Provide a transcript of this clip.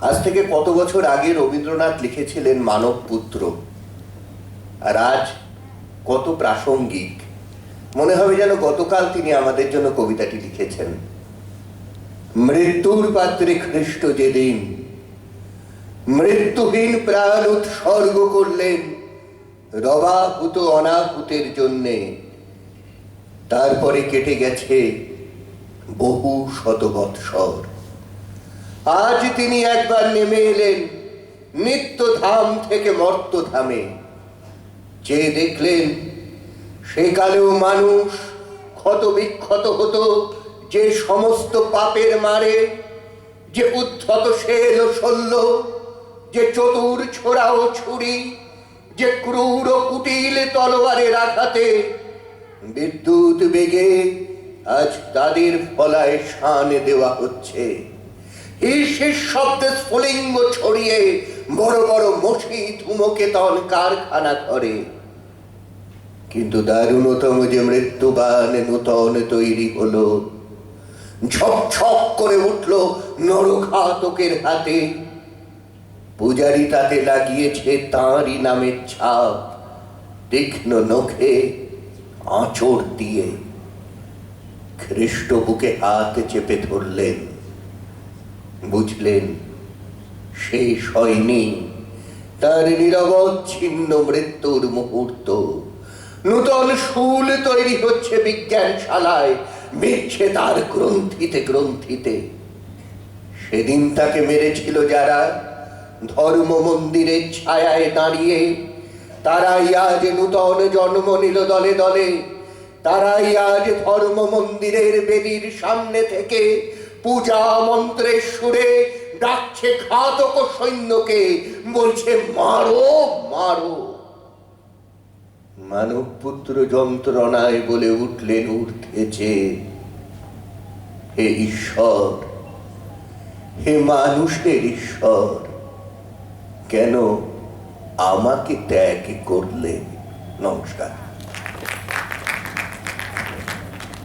আজ থেকে কত বছর আগে রবীন্দ্রনাথ লিখেছিলেন মানব পুত্র। আর আজ কত প্রাসঙ্গিক। মনে হবে যেন গতকাল তিনি আমাদের জন্য কবিতাটি লিখেছেন। মৃত্যুর পাত্রে খ্রিস্ট যেদিন মৃত্যুহীন প্রাণ উৎসর্গ করলেন, রবাহুত অনাহুতের জন্যে। তারপরে কেটে গেছে বহু শত বৎসর আজ তিনি একবার নেমে এলেন নিত্য ধাম থেকে মর্ত ধামে যে দেখলেন সেকালেও মানুষ ক্ষত বিক্ষত হতো যে সমস্ত পাপের মারে, যে উদ্ধত শেল ও শল্য, যে চতুর ছোড়া ও ছুরি, যে ক্রূর কুটিল তলোয়ারের আঘাতে বিদ্যুৎ বেগে আজ তাদের ফলায় শান দেওয়া হচ্ছে। ঈর্ষের শব্দে স্ফুলিঙ্গ ছড়িয়ে বড় বড় মশি ধুমকেতন কারখানা করে। কিন্তু দারুণতম যে মৃত্যুবান নূতন তৈরি হলো ঝকঝক করে উঠল নরঘাতকের হাতে। পূজারি তাতে লাগিয়েছে তাঁরই নামের ছাপ, তীক্ষ্ণ নখে আঁচড় দিয়ে। খ্রিস্ট বুকে হাত চেপে ধরলেন। বুঝলেন শেষ হয়নি তার নিরবচ্ছিন্ন মৃত্যুর মুহূর্ত। নূতন শুল তৈরি হচ্ছে বিজ্ঞানশালায়, মিলছে তার গ্রন্থিতে গ্রন্থিতে। সেদিন তাকে মেরেছিল যারা ধর্ম মন্দিরের ছায়ায় দাঁড়িয়ে, তারাই আজ নূতন জন্ম নিল দলে দলে। তারাই আজ ধর্ম মন্দিরের বেদির সামনে থেকে পূজা মন্ত্রের সুরে ডাকছে ঘাতক সৈন্যকে, বলছে, মারো মারো। মানব পুত্র যন্ত্রণায় বলে উঠলেন উঠতেছে হে ঈশ্বর, হে মানুষের ঈশ্বর, কেন আমাকে ত্যাগ করলে? নমস্কার।